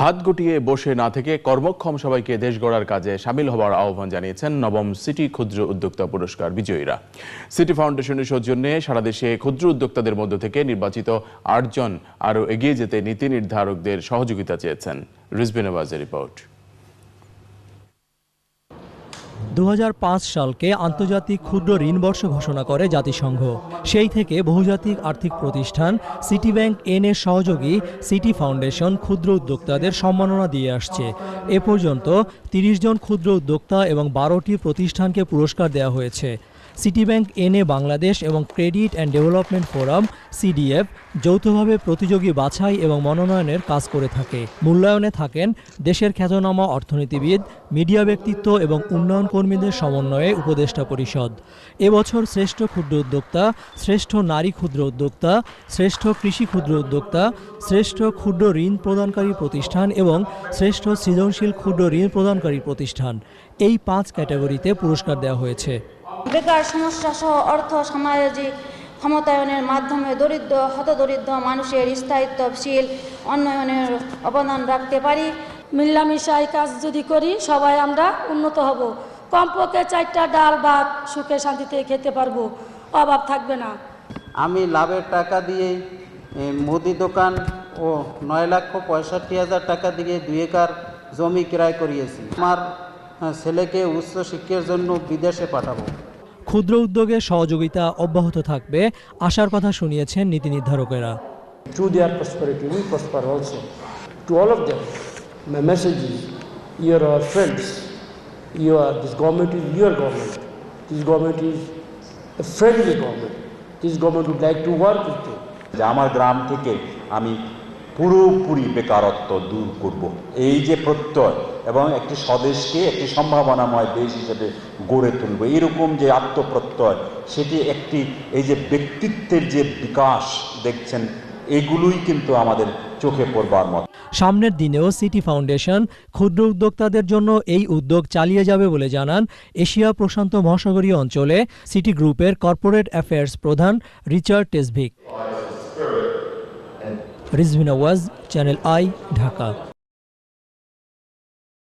হাত গুটিয়ে বসে না থেকে কর্মক্ষম সবাইকে দেশ গড়ার কাজে সামিল হওয়ার আহ্বান জানিয়েছেন নবম সিটি ক্ষুদ্র উদ্যোক্তা পুরস্কার বিজয়ীরা। সিটি ফাউন্ডেশনের সৌজন্যে সারা দেশে ক্ষুদ্র উদ্যোক্তাদের মধ্য থেকে নির্বাচিত আটজন আরও এগিয়ে যেতে নীতি নির্ধারকদের সহযোগিতা চেয়েছেন। রিজবিন রিপোর্ট। দু হাজার পাঁচ সালকে আন্তর্জাতিক ক্ষুদ্র ঋণ বর্ষ ঘোষণা করে জাতিসংঘ। সেই থেকে বহুজাতিক আর্থিক প্রতিষ্ঠান সিটি ব্যাংক এন এর সহযোগী, সিটি ফাউন্ডেশন ক্ষুদ্র উদ্যোক্তাদের সম্মাননা দিয়ে আসছে। এ পর্যন্ত তিরিশ জন ক্ষুদ্র উদ্যোক্তা এবং বারোটি প্রতিষ্ঠানকে পুরস্কার দেওয়া হয়েছে। City Bank N A Bangladesh এবং credit and development forum CDF যৌথভাবে প্রতিযোগী বাছাই এবং মনোনয়নের কাজ করে থাকে। মূল্যায়নে থাকেন দেশের খ্যাতনামা অর্থনীতিবিদ, মিডিয়া ব্যক্তিত্ব এবং উন্নয়ন কর্মীদের সমন্বয়ে উপদেষ্টা পরিষদ। এবছর শ্রেষ্ঠ ক্ষুদ্র উদ্যোক্তা, শ্রেষ্ঠ নারী ক্ষুদ্র উদ্যোক্তা, শ্রেষ্ঠ কৃষি ক্ষুদ্র উদ্যোক্তা, শ্রেষ্ঠ ক্ষুদ্র ঋণ প্রদানকারী প্রতিষ্ঠান এবং শ্রেষ্ঠ সৃজনশীল ক্ষুদ্র ঋণ প্রদানকারী প্রতিষ্ঠান। এই পাঁচ ক্যাটাগরিতে পুরস্কার দেওয়া হয়েছে। বেকার সমস্যা সহ অর্থ সামাজিক ক্ষমতায়নের মাধ্যমে দরিদ্র হতদরিদ্র মানুষের স্থায়িত্বশীল উন্নয়নের অবদান রাখতে পারি। মিল্লামিশাই কাজ যদি করি সবাই আমরা উন্নত হব। কমপক্ষে চারটা ডাল ভাত সুখে শান্তিতে খেতে পারব অভাব থাকবে না। আমি লাভের টাকা দিয়ে মুদি দোকান ও নয় লক্ষ পঁয়ষট্টি হাজার টাকা দিয়ে দুই একর জমি ক্রয় করিয়েছি। আমার ছেলেকে উচ্চ শিক্ষার জন্য বিদেশে পাঠাবো। ক্ষুদ্র উদ্যোগে সহযোগিতা অব্যাহত থাকবে আশার কথা শুনিয়েছেন নীতি নির্ধারকেরা। To their prosperity we prosper to all of them my message is you friends you are this government is your government this government is friendly government this government would like to work with যে আমার গ্রাম থেকে আমি পুরোপুরি বেকারত্ব দূর করব। এই যে প্রত্যয় এবং একটি স্বদেশকে একটি সম্ভাবনাময় দেশ হিসেবে গড়ে তুলব, এরকম যে আত্মপ্রত্যয়, সেটি একটি এই যে ব্যক্তিত্বের যে বিকাশ, দেখছেন, এগুলোই কিন্তু আমাদের চোখে পড়বার মতো। সামনের দিনেও সিটি ফাউন্ডেশন ক্ষুদ্র উদ্যোক্তাদের জন্য এই উদ্যোগ চালিয়ে যাবে বলে জানান এশিয়া প্রশান্ত মহাসাগরীয় অঞ্চলে সিটি গ্রুপের কর্পোরেট অ্যাফেয়ার্স প্রধান Richard Tesvik. Rizvi Nawaz channel I Dhaka